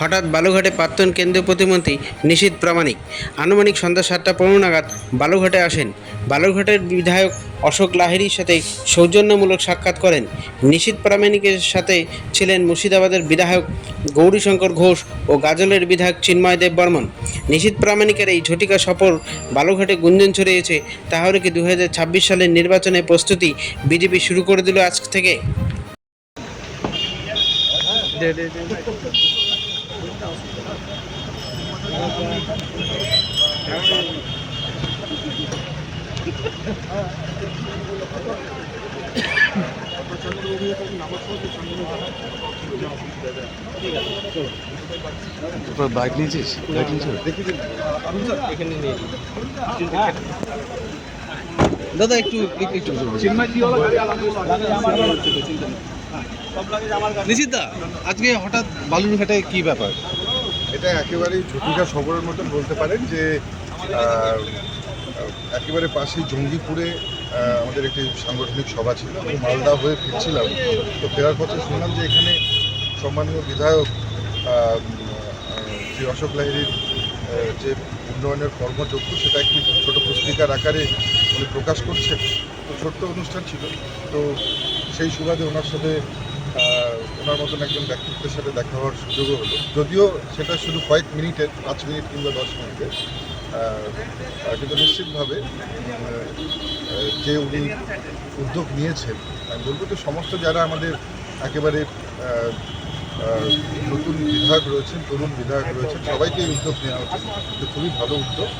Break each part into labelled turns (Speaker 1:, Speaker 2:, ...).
Speaker 1: হঠাৎ বালুঘাটে প্রাক্তন কেন্দ্রীয় প্রতিমন্ত্রী নিশীথ প্রামাণিক। আনুমানিক সন্ধ্যা সাতটা পনেরো নাগাদ বালুঘাটে আসেন। বালুঘাটের বিধায়ক অশোক লাহিড়ির সাথে সৌজন্যমূলক সাক্ষাৎ করেন। নিশীথ প্রামাণিকের সাথে ছিলেন মুর্শিদাবাদের বিধায়ক গৌরীশঙ্কর ঘোষ ও গাজলের বিধায়ক চিন্ময় দেব বর্মন। নিশীথ প্রামাণিকের এই ঝটিকা সফর বালুঘাটে গুঞ্জন ছড়িয়েছে। তাহলে কি দু হাজার ছাব্বিশ সালের নির্বাচনের প্রস্তুতি বিজেপি শুরু করে দিল আজ থেকে?
Speaker 2: তোর বাইক নিয়েছিস? বাইক নিয়েছিস? দাদা একটু একটু একটু নিশ্চিত আজকে হঠাৎ বালুরঘাটে কি ব্যাপার?
Speaker 3: এটা একেবারেই ঝটিকা খবরের মতন বলতে পারেন যে একেবারে পাশেই জঙ্গিপুরে আমাদের একটি সাংগঠনিক সভা ছিল। আমি মালদা হয়ে ফিরছিলাম। তো ফেরার পথে শুনলাম যে এখানে সম্মানীয় বিধায়ক শ্রী অশোক লাহিড়ির যে উন্নয়নের কর্মযজ্ঞ সেটা একটি ছোট পুস্তিকার আকারে উনি প্রকাশ করছেন। তো ছোট্ট অনুষ্ঠান ছিল। তো সেই সুবাদে ওনার সাথে ওনার মতন একজন ব্যক্তিত্বের সাথে দেখা হওয়ার সুযোগও হলো। যদিও সেটা শুধু কয়েক মিনিটের পাঁচ মিনিট কিংবা দশ মিনিটের কিন্তু নিশ্চিতভাবে যে উনি উদ্যোগ নিয়েছেন, আমি বলব যে সমস্ত যারা আমাদের একেবারে নতুন বিধায়ক রয়েছেন, তরুণ বিধায়ক রয়েছেন, সবাইকে এই উদ্যোগ নেওয়া উচিত খুবই ভালো উদ্যোগ।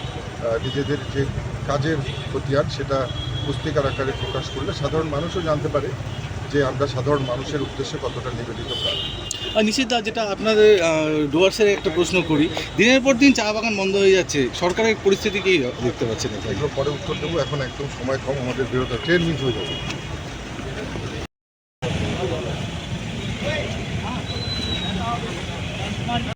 Speaker 3: নিজেদের যে কাজের খতিয়ান সেটা পুস্তিকার আকারে প্রকাশ করলে সাধারণ মানুষও জানতে পারে যে আমরা সাধারণ মানুষের উদ্দেশ্যে কতটা নিবেদিত কাজ
Speaker 2: আর নিশ্চিত যেটা আপনাদের ডুয়ার্সের একটা প্রশ্ন করি দিনের পর দিন চা বাগান বন্ধ হয়ে যাচ্ছে সরকারের পরিস্থিতি কি দেখতে পাচ্ছেন?
Speaker 3: এগুলো পরে উত্তর দেবো এখন একদম সময় কম আমাদের বিরত ট্রেন মিস হয়ে যাবে